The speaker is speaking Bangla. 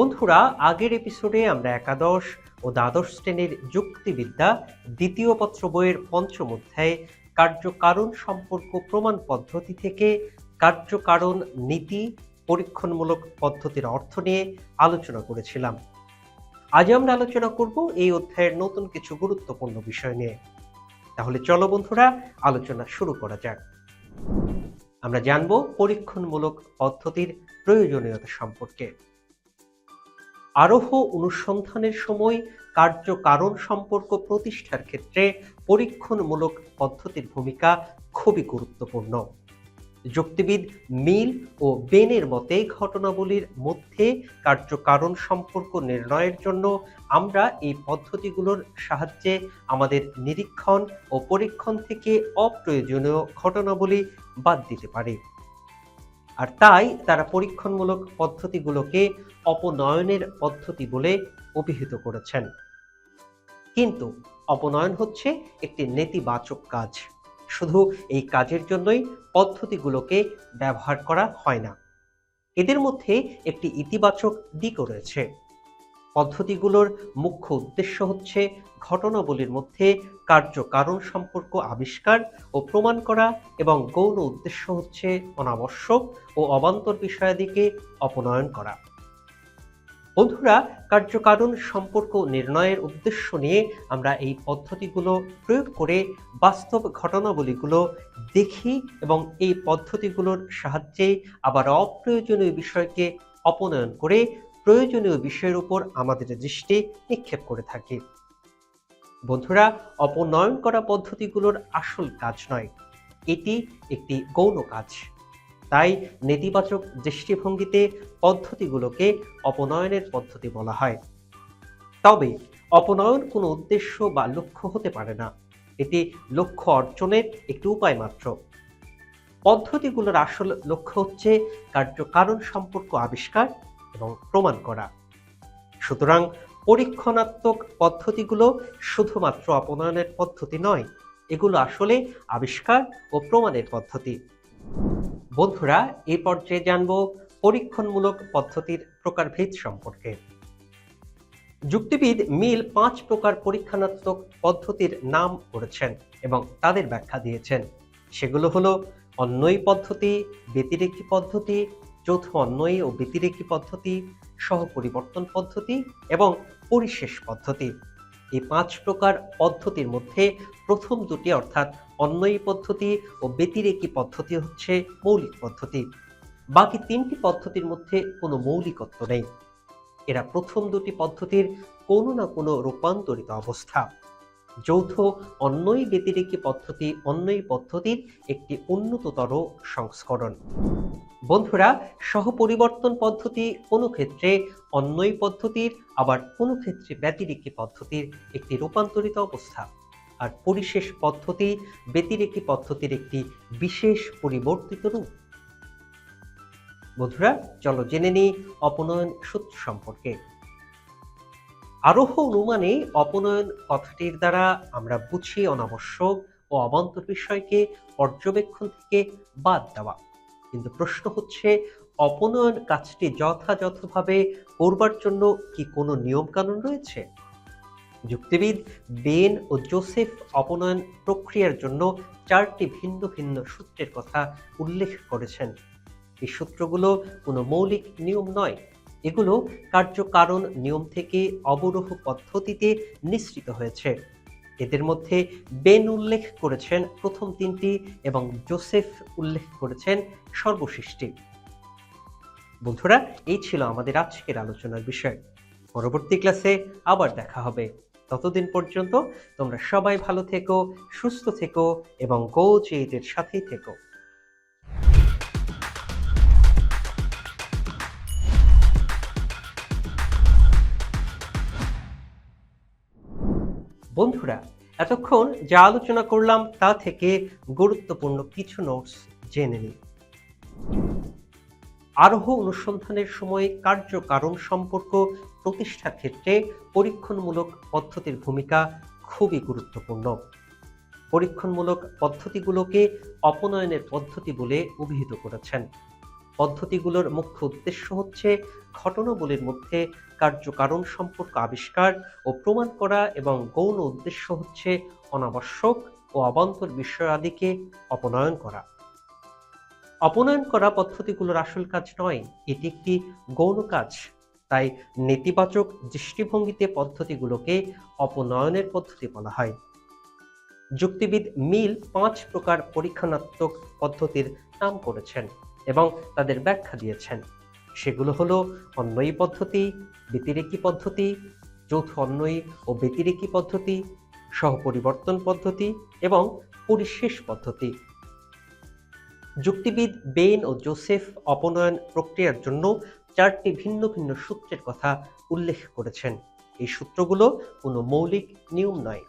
বন্ধুরা, আগের এপিসোডে আমরা একাদশ ও দ্বাদশ শ্রেণির যুক্তিবিদ্যা দ্বিতীয় পত্র বইয়ের পঞ্চম অধ্যায়ে কার্যকারণ সম্পর্ক প্রমাণ পদ্ধতি থেকে কার্যকারণ নীতি পরীক্ষণমূলক পদ্ধতির অর্থ নিয়ে আলোচনা করেছিলাম। আজ আমরা আলোচনা করব এই অধ্যায়ের নতুন কিছু গুরুত্বপূর্ণ বিষয় নিয়ে। তাহলে চলো বন্ধুরা, আলোচনা শুরু করা যাক। আমরা জানব পরীক্ষণমূলক পদ্ধতির প্রয়োজনীয়তা সম্পর্কে। আরোহ অনুসন্ধানের সময় কার্যকারণ সম্পর্ক প্রতিষ্ঠার ক্ষেত্রে পরীক্ষণমূলক পদ্ধতির ভূমিকা খুবই গুরুত্বপূর্ণ। যুক্তিবিদ মিল ও বেনের মতে ঘটনাবলীর মধ্যে কার্যকারণ সম্পর্ক নির্ণয়ের জন্য আমরা এই পদ্ধতিগুলোর সাহায্যে আমাদের নিরীক্ষণ ও পরীক্ষণ থেকে অপ্রয়োজনীয় ঘটনাবলী বাদ দিতে পারি। আর তাই তারা পরীক্ষণমূলক পদ্ধতিগুলোকে অপনয়নের পদ্ধতি বলে অভিহিত করেছেন। কিন্তু অপনয়ন হচ্ছে একটি নেতিবাচক কাজ। শুধু এই কাজের জন্যই পদ্ধতিগুলোকে ব্যবহার করা হয় না। এদের মধ্যে একটি ইতিবাচক দিকও রয়েছে। পদ্ধতিগুলোর মুখ্য উদ্দেশ্য হচ্ছে ঘটনাবলীর মধ্যে কার্যকারণ সম্পর্ক আবিষ্কার ও প্রমাণ করা এবং গৌণ উদ্দেশ্য হচ্ছে অনাবশ্যক ও অবান্তর বিষয়াদিকে অপনয়ন করা। বন্ধুরা, কার্যকারণ সম্পর্ক নির্ণয়ের উদ্দেশ্য নিয়ে আমরা এই পদ্ধতিগুলো প্রয়োগ করে বাস্তব ঘটনাবলীগুলো দেখি এবং এই পদ্ধতিগুলোর সাহায্যে আবার অপ্রয়োজনীয় বিষয়কে অপনয়ন করে প্রয়োজনীয় বিষয়ের উপর আমাদের দৃষ্টি নিক্ষেপ করে থাকি। বন্ধুরা, অপনয়ন করা পদ্ধতিগুলোর আসল কাজ নয়, এটি একটি গৌণ কাজ। তাই নেতিবাচক দৃষ্টিভঙ্গিতে পদ্ধতিগুলোকে অপনয়নের পদ্ধতি বলা হয়। তবে অপনয়ন কোনো উদ্দেশ্য বা লক্ষ্য হতে পারে না, এটি লক্ষ্য অর্জনের একটি উপায় মাত্র। পদ্ধতিগুলোর আসল লক্ষ্য হচ্ছে কার্যকারণ সম্পর্ক আবিষ্কার এবং প্রমাণ করা। সুতরাং পরীক্ষণাত্মক পদ্ধতিগুলো শুধুমাত্র অপনয়নের পদ্ধতি নয়, এগুলো আসলে আবিষ্কার ও প্রমাণের পদ্ধতি। বন্ধুরা এই পর্যায়ে জানব পরীক্ষণমূলক পদ্ধতির প্রকারভেদ সম্পর্কে। যুক্তিবিদ মিল পাঁচ প্রকার পরীক্ষণাত্মক পদ্ধতির নাম করেছেন এবং তাদের ব্যাখ্যা দিয়েছেন। সেগুলো হলো অন্যই পদ্ধতি, ব্যতিরেকী পদ্ধতি যৌথ অন্যয়ী ও ব্যতিরেকী পদ্ধতি, সহপরিবর্তন পদ্ধতি এবং পরিশেষ পদ্ধতি। এই পাঁচ প্রকার পদ্ধতির মধ্যে প্রথম দুটি অর্থাৎ অন্যয়ী পদ্ধতি ও ব্যতিরেকী পদ্ধতি হচ্ছে মৌলিক পদ্ধতি। বাকি তিনটি পদ্ধতির মধ্যে কোনো মৌলিকত্ব নেই। এরা প্রথম দুটি পদ্ধতির কোনো না কোনো রূপান্তরিত অবস্থা। যৌথ অন্যই ব্যতিরেকী পদ্ধতি অন্যই পদ্ধতির একটি উন্নততর সংস্করণ। বন্ধুরা, সহপরিবর্তন পদ্ধতি কোনো ক্ষেত্রে অন্যই পদ্ধতির, আবার কোনো ক্ষেত্রে ব্যতিরেকী পদ্ধতির একটি রূপান্তরিত অবস্থা। আর পরিশেষ পদ্ধতি ব্যতিরেকী পদ্ধতির একটি বিশেষ পরিবর্তিত রূপ। বন্ধুরা, চলো জেনে নিই অপনয়ন সূত্র সম্পর্কে। আরোহ অনুমানে অপনয়ন কথাটির দ্বারা আমরা বুঝি অনাবশ্যক ও অবান্তর বিষয়কে পর্যবেক্ষণ থেকে বাদ দেওয়া। কিন্তু প্রশ্ন হচ্ছে, অপনয়ন কাজটি যথাযথভাবে করবার জন্য কি কোনো নিয়মকানুন রয়েছে? যুক্তিবিদ বেন ও জোসেফ অপনয়ন প্রক্রিয়ার জন্য চারটি ভিন্ন ভিন্ন সূত্রের কথা উল্লেখ করেছেন। এই সূত্রগুলো কোনো মৌলিক নিয়ম নয়। এগুলো কার্যকারণ নিয়ম থেকে অবরোহ পদ্ধতিতে নিশ্চিত হয়েছে। এদের মধ্যে বেন উল্লেখ করেছেন প্রথম তিনটি এবং জোসেফ উল্লেখ করেছেন সর্বশেষটি। বন্ধুরা, এই ছিল আমাদের আজকের আলোচনার বিষয়। পরবর্তী ক্লাসে আবার দেখা হবে। ততদিন পর্যন্ত তোমরা সবাই ভালো থেকো, সুস্থ থেকো এবং কোচ চেয়েদের সাথেই থেকো। বন্ধুরা, এতক্ষণ যা আলোচনা করলাম তা থেকে গুরুত্বপূর্ণ কিছু নোটস জেনে নিই। আরোহ অনুসন্ধানের সময় কার্যকারণ সম্পর্ক প্রতিষ্ঠার ক্ষেত্রে পরীক্ষণমূলক পদ্ধতির ভূমিকা খুবই গুরুত্বপূর্ণ। পরীক্ষণমূলক পদ্ধতিগুলোকে অপনয়নের পদ্ধতি বলে অভিহিত করেছেন। পদ্ধতিগুলোর মুখ্য উদ্দেশ্য হচ্ছে ঘটনাবলীর মধ্যে কার্যকারণ সম্পর্ক আবিষ্কার ও প্রমাণ করা এবং গৌণ উদ্দেশ্য হচ্ছে অনাবশ্যক ও অবান্তর বিষয়াদিকে অপনয়ন করা। অপনয়ন করা পদ্ধতিগুলোর আসল কাজ নয়, এটি একটি গৌণ কাজ। তাই নেতিবাচক দৃষ্টিভঙ্গিতে পদ্ধতিগুলোকে অপনয়নের পদ্ধতি বলা হয়। যুক্তিবিদ মিল পাঁচ প্রকার পরীক্ষণাত্মক পদ্ধতির নাম করেছেন। এবং তাদের ব্যাখ্যা দিয়েছেন। সেগুলো হলো অন্বয়ী পদ্ধতি, ব্যতিরেকী পদ্ধতি, যৌথ অন্বয়ী ও ব্যতিরেকী পদ্ধতি, সহপরিবর্তন পদ্ধতি এবং পরিশেষ পদ্ধতি। যুক্তিবিদ বেন ও জোসেফ অপনয়ন প্রক্রিয়ার জন্য চারটি ভিন্ন ভিন্ন সূত্রের কথা উল্লেখ করেছেন। এই সূত্রগুলো কোনো মৌলিক নিয়ম নয়।